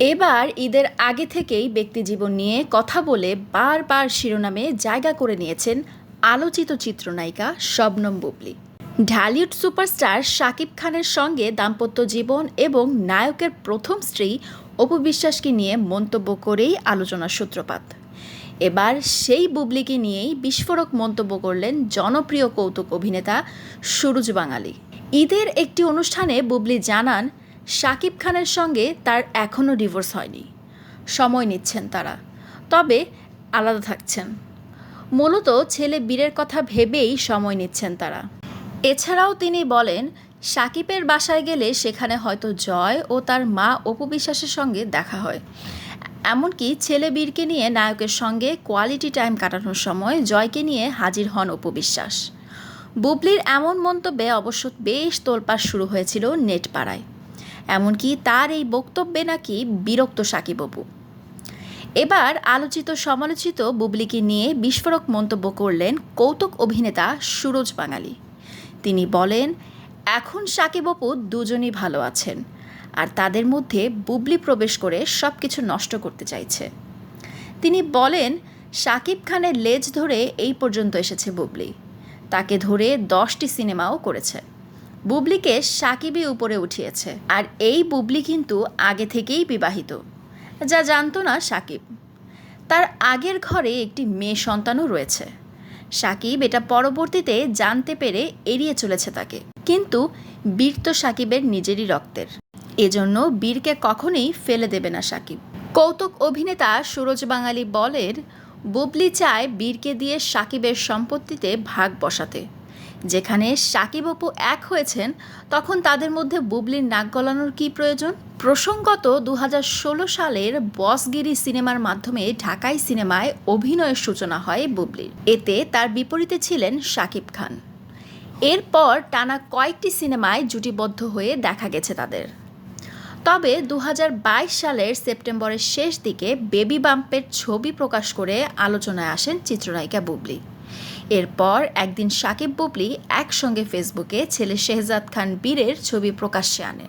এবার ঈদের আগে থেকেই ব্যক্তিজীবন নিয়ে কথা বলে বারবার শিরোনামে জায়গা করে নিয়েছেন আলোচিত চিত্রনায়িকা শবনম বুবলি। ঢালিউড সুপারস্টার শাকিব খানের সঙ্গে দাম্পত্য জীবন এবং নায়কের প্রথম স্ত্রী অপু বিশ্বাসকে নিয়ে মন্তব্য করেই আলোচনার সূত্রপাত। এবার সেই বুবলিকে নিয়েই বিস্ফোরক মন্তব্য করলেন জনপ্রিয় কৌতুক অভিনেতা সুরজ বাঙালি। ঈদের একটি অনুষ্ঠানে বুবলি জানান শাকিব খানের সঙ্গে তার এখনও ডিভোর্স হয়নি। সময় নিচ্ছেন তারা। তবে আলাদা থাকছেন। মূলত ছেলে বীরের কথা ভেবেই সময় নিচ্ছেন তারা। এছাড়াও তিনি বলেন, সাকিবের বাসায় গেলে সেখানে হয়তো জয় ও তার মা অপু বিশ্বাসের সঙ্গে দেখা হয়। এমনকি ছেলে বীরকে নিয়ে নায়কের সঙ্গে কোয়ালিটি টাইম কাটানোর সময় জয়কে নিয়ে হাজির হন অপু বিশ্বাস। বুবলির এমন মন্তব্যে অবশ্য বেশ তোলপাড় শুরু হয়েছিল নেট পাড়ায় এমনকি তার এই বক্তব্যে নাকি বিরক্ত সাকিব অপু এবার আলোচিত সমালোচিত বুবলিকে নিয়ে বিস্ফোরক মন্তব্য করলেন কৌতুক অভিনেতা সুরজ বাঙালি। তিনি বলেন, এখন সাকিব অপু দুজনই ভালো আছেন আর তাদের মধ্যে বুবলি প্রবেশ করে সব কিছু নষ্ট করতে চাইছে। তিনি বলেন শাকিব খানের লেজ ধরে এই পর্যন্ত এসেছে বুবলি। তাকে ধরে দশটি সিনেমাও করেছে। বুবলিকে সাকিবই উপরে উঠিয়েছে। আর এই বুবলি কিন্তু আগে থেকেই বিবাহিত। যা জানতো না সাকিব। তার আগের ঘরে একটি মেয়ে সন্তানও রয়েছে। সাকিব এটা পরবর্তীতে জানতে পেরে এড়িয়ে চলেছে তাকে। কিন্তু বীর তো সাকিবের নিজেরই রক্তের। এজন্য বীরকে কখনোই ফেলে দেবে না সাকিব। কৌতুক অভিনেতা সুরজ বাঙালি বলের বুবলি চায় বীরকে দিয়ে সাকিবের সম্পত্তিতে ভাগ বসাতে। যেখানে সাকিব অপু এক হয়েছেন, তখন তাদের মধ্যে বুবলির নাক গলানোর কী প্রয়োজন? প্রসঙ্গত দু হাজার ষোলো সালের বসগিরি সিনেমার মাধ্যমে ঢাকাই সিনেমায় অভিনয়ের সূচনা হয় বুবলির। এতে তার বিপরীতে ছিলেন শাকিব খান। এরপর টানা কয়েকটি সিনেমায় জুটিবদ্ধ হয়ে দেখা গেছে তাদের। তবে দু হাজার বাইশ সালের সেপ্টেম্বরের শেষ দিকে বেবি বাম্পের ছবি প্রকাশ করে আলোচনায় আসেন চিত্রনায়িকা বুবলি। এরপর একদিন সাকিব বুবলি একসঙ্গে ফেসবুকে ছেলে শেহজাদ খান বীরের ছবি প্রকাশ্যে আনে।